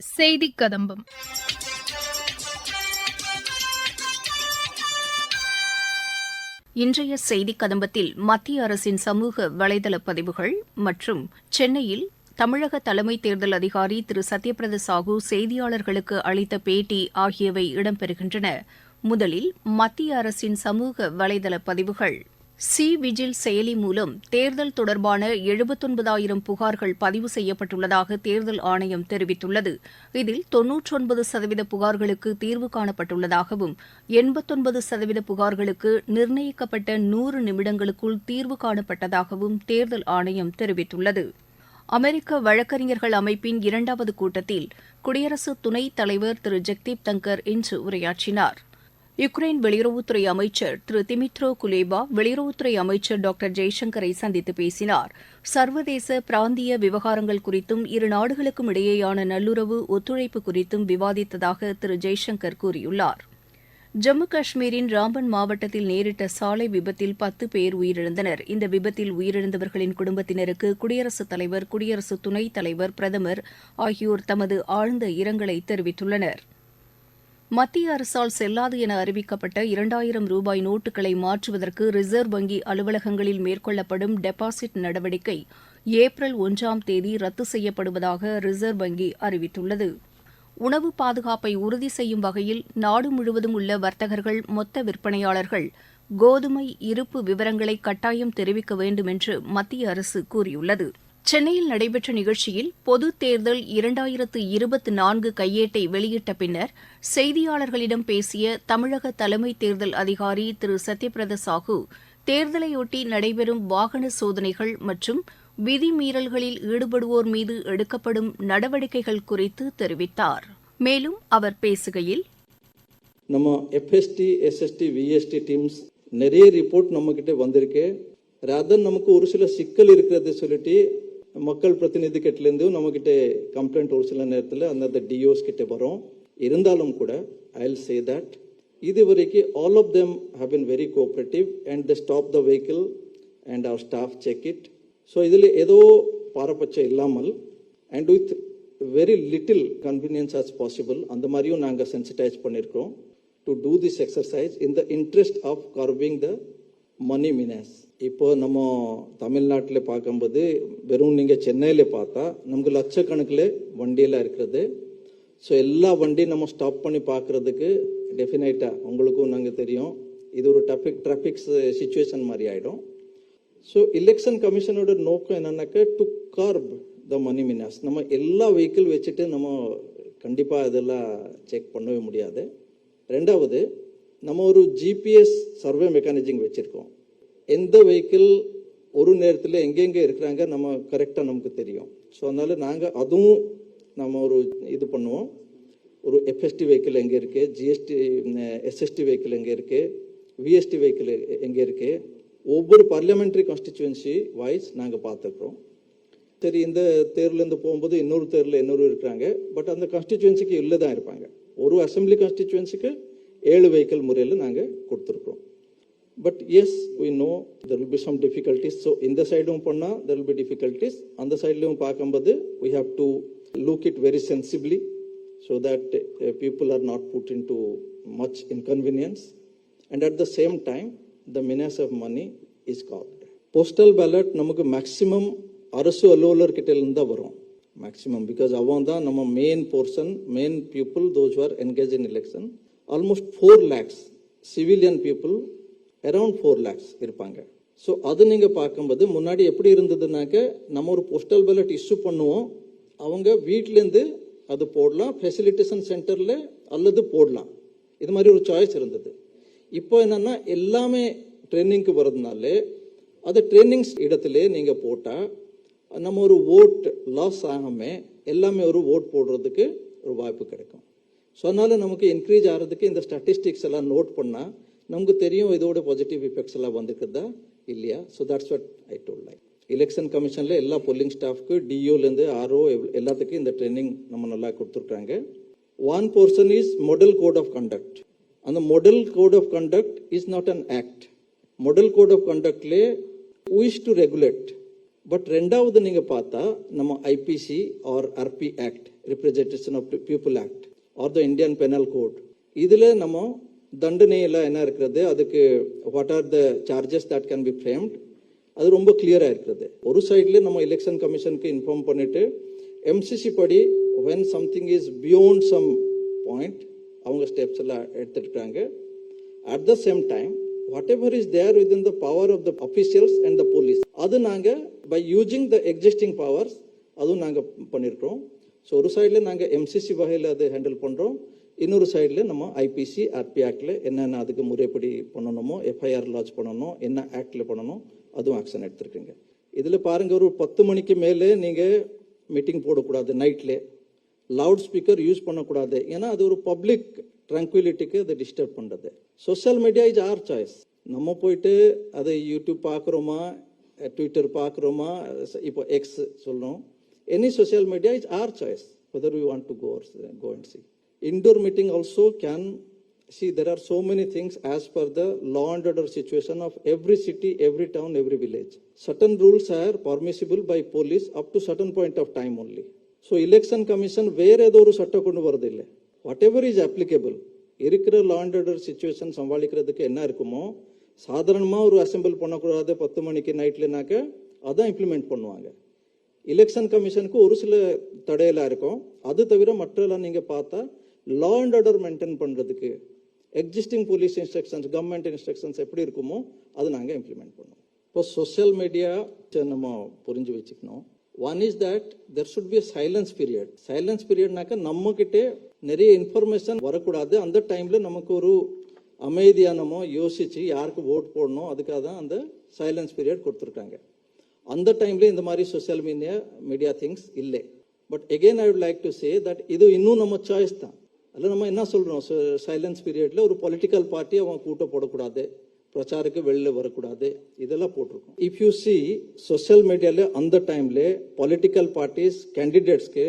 செய்தி கதம்பம் இன்றைய செய்திக் கதம்பத்தில் மத்திய அரசின் சமூக வலைதள பதிவுகள் மற்றும் சென்னையில் தமிழக தலைமை தேர்தல் அதிகாரி திரு. சத்யபிரத சாஹூ செய்தியாளர்களுக்கு அளித்த பேட்டி ஆகியவை இடம்பெறுகின்றன. முதலில் மத்திய அரசின் சமூக வலைதள பதிவுகள். சி விஜில் செயலி மூலம் தேர்தல் தொடர்பான எழுபத்தொன்பதாயிரம் புகார்கள் பதிவு செய்யப்பட்டுள்ளதாக தேர்தல் ஆணையம் தெரிவித்துள்ளது. இதில் தொன்னூற்றொன்பது சதவீத புகார்களுக்கு தீர்வு காணப்பட்டுள்ளதாகவும் எண்பத்தொன்பது சதவீத புகார்களுக்கு நிர்ணயிக்கப்பட்ட நூறு நிமிடங்களுக்குள் தீர்வு காணப்பட்டதாகவும் தேர்தல் ஆணையம் தெரிவித்துள்ளது. அமெரிக்க வழக்கறிஞர்கள் அமைப்பின் இரண்டாவது கூட்டத்தில் குடியரசு துணைத் தலைவர் திரு. ஜெக்தீப் தங்கர் இன்று உரையாற்றினார். யுக்ரைன் வெளியுறவுத்துறை அமைச்சர் திரு திமித்ரோ குலேபா வெளியுறவுத்துறை அமைச்சர் டாக்டர் ஜெய்சங்கரை சந்தித்து பேசினார். சர்வதேச பிராந்திய விவகாரங்கள் குறித்தும் இரு நாடுகளுக்கும் இடையேயான நல்லுறவு ஒத்துழைப்பு குறித்தும் விவாதித்ததாக திரு ஜெய்சங்கர் கூறியுள்ளார். ஜம்மு காஷ்மீரின் ராம்பன் மாவட்டத்தில் நேரிட்ட சாலை விபத்தில் பத்து பேர் உயிரிழந்தனர். இந்த விபத்தில் உயிரிழந்தவர்களின் குடும்பத்தினருக்கு குடியரசுத் தலைவர் குடியரசு துணைத் தலைவர் பிரதமர் ஆகியோர் தமது ஆழ்ந்த இரங்கலை தெரிவித்துள்ளனர். மத்திய அரசால் செல்லாது என அறிவிக்கப்பட்ட இரண்டாயிரம் ரூபாய் நோட்டுகளை மாற்றுவதற்கு ரிசர்வ் வங்கி அலுவலகங்களில் மேற்கொள்ளப்படும் டெபாசிட் நடவடிக்கை ஏப்ரல் ஒன்றாம் தேதி ரத்து செய்யப்படுவதாக ரிசர்வ் வங்கி அறிவித்துள்ளது. உணவு பாதுகாப்பை உறுதி செய்யும் வகையில் நாடு முழுவதும் உள்ள வர்த்தகர்கள் மொத்த விற்பனையாளர்கள் கோதுமை இருப்பு விவரங்களை கட்டாயம் தெரிவிக்க வேண்டும் என்று மத்திய அரசு கூறியுள்ளது. சென்னையில் நடைபெற்ற நிகழ்ச்சியில் பொதுத் தேர்தல் இரண்டாயிரத்து இருபத்தி நான்கு கையேட்டை வெளியிட்ட பின்னர் செய்தியாளர்களிடம் பேசிய தமிழக தலைமை தேர்தல் அதிகாரி திரு. சத்யபிரத சாஹூ தேர்தலையொட்டி நடைபெறும் வாகன சோதனைகள் மற்றும் விதிமீறல்களில் ஈடுபடுவோர் மீது எடுக்கப்படும் நடவடிக்கைகள் குறித்து தெரிவித்தார். மேலும் அவர் பேசுகையில் நம்ம எஃப்எஸ்டி எஸ்எஸ்டி விஎஸ்டி டீம்ஸ் நிறைய ரிப்போர்ட் நம்மக்கிட்ட வந்திருக்கு. ரதன் நமக்கு ஒரு சில சிக்கல் இருக்கிறது சொல்லிட்டு மக்கள் பிரதிநிதி கிட்டலேருந்து நம்மக்கிட்ட கம்ப்ளைண்ட் ஒரு சில நேரத்தில் அந்தந்த டிஓஸ் கிட்ட வரும். இருந்தாலும் கூட ஐ வில் சே தட் இது வரைக்கும் all of them have been very cooperative and the stop the vehicle and our staff check it so இதில் ஏதோ பாரபட்சம் இல்லாமல் and with very little convenience as possible அந்த மாதிரியும் நாங்கள் சென்சிட்டைஸ் பண்ணியிருக்கோம் to do this exercise in the interest of curbing the money menace இப்போ நம்ம தமிழ்நாட்டில் பார்க்கும்போது வெறும் நீங்கள் சென்னையில் பார்த்தா நமக்கு லட்சக்கணக்கில் வண்டியெல்லாம் இருக்கிறது. ஸோ எல்லா வண்டியும் நம்ம ஸ்டாப் பண்ணி பார்க்குறதுக்கு டெஃபினைட்டாக உங்களுக்கும் நாங்கள் தெரியும். இது ஒரு டிராஃபிக் டிராஃபிக் சுச்சுவேஷன் மாதிரி ஆகிடும் ஸோ எலெக்ஷன் கமிஷனோட நோக்கம் என்னன்னாக்க டு கார்ப் த மணி மினாஸ் நம்ம எல்லா வெஹிக்கிள் வச்சுட்டு நம்ம கண்டிப்பாக இதெல்லாம் செக் பண்ணவே முடியாது. ரெண்டாவது நம்ம ஒரு ஜிபிஎஸ் சர்வே மெக்கானிஜிங் வச்சுருக்கோம். எந்த வெஹிக்கிள் ஒரு நேரத்தில் எங்கெங்கே இருக்கிறாங்க நம்ம கரெக்டாக நமக்கு தெரியும். ஸோ அதனால நாங்கள் அதுவும் நம்ம ஒரு இது பண்ணுவோம். ஒரு எஃப்எஸ்டி வெஹிக்கிள் எங்கே இருக்குது ஜிஎஸ்டி எஸ்எஸ்டி வெஹிக்கிள் எங்கே இருக்குது விஎஸ்டி வெஹிக்கிள் எங்கே இருக்குது ஒவ்வொரு பார்லிமெண்ட்ரி கான்ஸ்டிச்சுவன்சி வைஸ் நாங்கள் பார்த்துருக்குறோம் சரி இந்த தேர்லேருந்து போகும்போது இன்னொரு தேர்வில் இன்னொரு இருக்கிறாங்க. பட் அந்த கான்ஸ்டிச்சுவன்சிக்கு இல்லை தான் இருப்பாங்க. ஒரு அசம்பிளி கான்ஸ்டிச்சுவன்சிக்கு ஏழு வெஹிக்கிள் முறையில் நாங்கள் கொடுத்துருக்குறோம். but yes we know there will be some difficulties so இந்த சைடும் பண்ணால் தெர் வில் பி டிஃபிகல்ட்டிஸ் அந்த சைட்லையும் பார்க்கும்போது we have to look it very sensibly so that people are not put in too much inconvenience and at the same time the minus of money is called postal ballot நமக்கு maximum அரசு அலுவலர்கிட்ட இருந்து தான் வரும் maximum because அவன் தான் நம்ம main portion main people those are engage in election almost four lakhs civilian people around four lakhs இருப்பாங்க. So அது நீங்கள் பார்க்கும்போது முன்னாடி எப்படி இருந்ததுனாக்க நம்ம ஒரு போஸ்டல் பேலட் இஷ்யூ பண்ணுவோம். அவங்க வீட்டிலேருந்து அது போடலாம் ஃபெசிலிட்டேஷன் சென்டரில் அல்லது போடலாம். இது மாதிரி ஒரு சாய்ஸ் இருந்தது. இப்போ என்னென்னா எல்லாமே ட்ரெயினிங்க்கு வர்றதுனால அது ட்ரைனிங்ஸ் இடத்துல நீங்கள் போட்டால் நம்ம ஒரு ஓட் லாஸ் ஆகாமல் எல்லாமே ஒரு ஓட் போடுறதுக்கு ஒரு வாய்ப்பு கிடைக்கும். ஸோ அதனால் நமக்கு இன்க்ரீஸ் ஆகிறதுக்கு இந்த ஸ்டாட்டிஸ்டிக்ஸ் எல்லாம் நோட் பண்ணால் நமக்கு தெரியும் இதோட பாசிட்டிவ் எஃபெக்ட்ஸ் எல்லாம் வந்துக்குதா இல்லையா? So that's what I told like election கமிஷனில் எல்லா பொல்லிங் ஸ்டாஃப்க்கு டிஓலேருந்து ஆர்ஓ எல்லாத்துக்கும் இந்த ட்ரைனிங் நம்ம நல்லா கொடுத்துருக்காங்க. One person is model code of conduct அந்த model code of conduct is not an act model code of கண்டக்ட்லே wish to regulate but ரெண்டாவது நீங்கள் பார்த்தா நம்ம IPC or RP act representation of people act or the Indian penal code இதில் நம்ம தண்டனை எல்லாம் என்ன இருக்கிறது? அதுக்கு what are the charges that can be framed அது ரொம்ப கிளியராக இருக்கிறது. ஒரு சைடில் நம்ம எலெக்ஷன் கமிஷனுக்கு இன்ஃபார்ம் பண்ணிட்டு எம்சிசி படி when something is beyond some point அவங்க ஸ்டெப்ஸ் எல்லாம் எடுத்துருக்காங்க at the same time what ever is there with in the power of the officials and the police அது நாங்கள் by using the existing powers அதுவும் நாங்கள் பண்ணியிருக்கிறோம் so ஒரு சைடில் நாங்கள் எம்சிசி வகையில் அது ஹேண்டில் பண்ணுறோம் இன்னொரு சைடில் நம்ம ஐபிசி ஆர்பி ஆக்டில் என்னென்ன அதுக்கு முறைப்படி பண்ணணுமோ எஃப்ஐஆர் லான்ச் பண்ணணும் என்ன ஆக்டில் பண்ணணும் அதுவும் ஆக்ஷன் எடுத்திருக்குங்க. இதில் பாருங்கள் ஒரு பத்து மணிக்கு மேலே நீங்கள் மீட்டிங் போடக்கூடாது நைட்டில் லவுட் ஸ்பீக்கர் யூஸ் பண்ணக்கூடாது. ஏன்னா அது ஒரு பப்ளிக் ட்ரங்குவிலிட்டிக்கு அதை டிஸ்டர்ப் பண்ணுறது social media is our choice நம்ம போயிட்டு அதை யூடியூப் பார்க்குறோமா ட்விட்டர் பார்க்குறோமா இப்போ எக்ஸ் சொல்கிறோம் any social media is our choice whether you want to go go and see. Indoor meeting also can see there are so many things as per the law and order situation of every city, every town, every village. Certain rules are permissible by police up to certain point of time only. So election commission வேற ஏதோ ஒரு சட்டம் கொண்டு வரதில்லை what ever is applicable இருக்கிற law and order situation சமாளிக்கிறதுக்கு என்ன இருக்குமோ சாதாரணமாக ஒரு அசெம்பிள் பண்ணக்கூடாது பத்து மணிக்கு நைட்லனாக்க அதான் இம்ப்ளிமெண்ட் பண்ணுவாங்க எலெக்ஷன் கமிஷனுக்கு ஒரு சில தடையெல்லாம் இருக்கும் அது தவிர மற்றெல்லாம் நீங்கள் பார்த்தா லா அண்ட் ஆர்டர் மெயின்டைன் பண்ணுறதுக்கு existing police instructions government instructions எப்படி இருக்குமோ அது நாங்கள் இம்ப்ளிமெண்ட் பண்ணுவோம். இப்போ சோஷியல் மீடியா நம்ம புரிஞ்சு வச்சுக்கணும். One is that there should be silence period silence பீரியட்னாக்க நம்ம கிட்டே நிறைய இன்ஃபர்மேஷன் வரக்கூடாது. அந்த டைம்ல நமக்கு ஒரு அமைதியானமோ நம்ம யோசிச்சு யாருக்கு ஓட் போடணும் அதுக்காக தான் அந்த சைலன்ஸ் பீரியட் கொடுத்துருக்காங்க. அந்த டைம்ல இந்த மாதிரி சோஷியல் மீடியா மீடியா திங்ஸ் இல்லை. But again I would like to say that இது இன்னும் நம்ம சாய்ஸ் தான். அதில் நம்ம என்ன சொல்கிறோம் சைலன்ஸ் பீரியடில் ஒரு பொலிட்டிக்கல் பார்ட்டி அவன் கூட்ட போடக்கூடாது. பிரச்சாரக்கு வெளில வரக்கூடாது. இதெல்லாம் போட்டிருக்கோம். இஃப் யூ சி சோஷியல் மீடியாவில் அந்த டைம்ல பொலிட்டிக்கல் பார்ட்டிஸ் கேண்டிடேட்ஸ்க்கு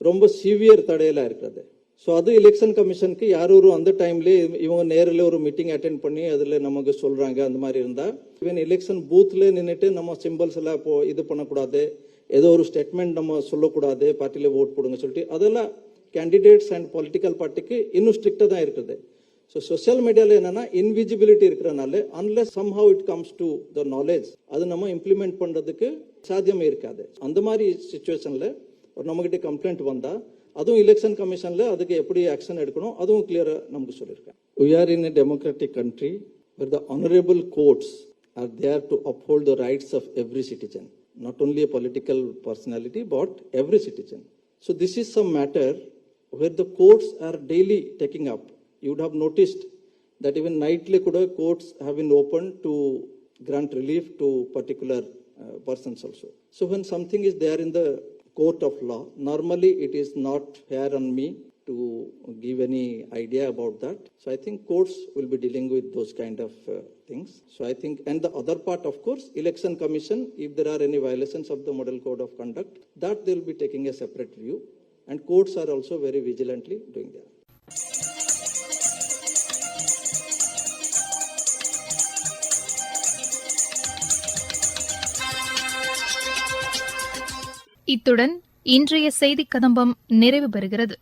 ரொம்ப சிவியர் தடையெல்லாம் இருக்கிறது. ஸோ அது எலெக்ஷன் கமிஷனுக்கு யார் ஒரு அந்த டைம்ல இவங்க நேரில் ஒரு மீட்டிங் அட்டென்ட் பண்ணி அதில் நமக்கு சொல்கிறாங்க அந்த மாதிரி இருந்தால் ஈவன் எலெக்ஷன் பூத்தில் நின்றுட்டு நம்ம சிம்பிள்ஸ் எல்லாம் இப்போ இது பண்ணக்கூடாது. ஏதோ ஒரு ஸ்டேட்மெண்ட் நம்ம சொல்லக்கூடாது. பார்ட்டியில் ஓட் போடுங்க சொல்லிட்டு அதெல்லாம் கேண்டிடேட்ஸ் அண்ட் பொலிட்டிக்கல் பார்ட்டிக்கு இன்னும் ஸ்ட்ரிக்டாக தான் இருக்குது. ஸோ சோஷியல் மீடியாவில் என்னன்னா இன்விஜிபிலிட்டி இருக்கிறனால unless somehow it comes to the knowledge அது நம்ம இம்ப்ளிமெண்ட் பண்ணுறதுக்கு சாத்தியமே இருக்காது. அந்த மாதிரி சுச்சுவேஷனில் ஒரு நம்மகிட்ட கம்ப்ளைண்ட் வந்தால் அதுவும் எலெக்ஷன் கமிஷனில் அதுக்கு எப்படி ஆக்ஷன் எடுக்கணும் அதுவும் கிளியராக நமக்கு சொல்லியிருக்கேன் we are in a democratic country where the honorable courts are there to uphold the rights of every citizen not only a political personality, but every citizen. So this is some matter where the courts are daily taking up. You would have noticed that even nightly kuda courts have been opened to grant relief to particular uh, persons also. So when something is there in the court of law, normally it is not fair on me to give any idea about that. So I think courts will be dealing with those kind of uh, things. So I think, and the other part, of course, election commission, if there are any violations of the model code of conduct, that they will be taking a separate view. And courts are also very vigilantly doing that. இத்துடன் இன்றைய செய்திக் கதம்பம் நிறைவு பெறுகிறது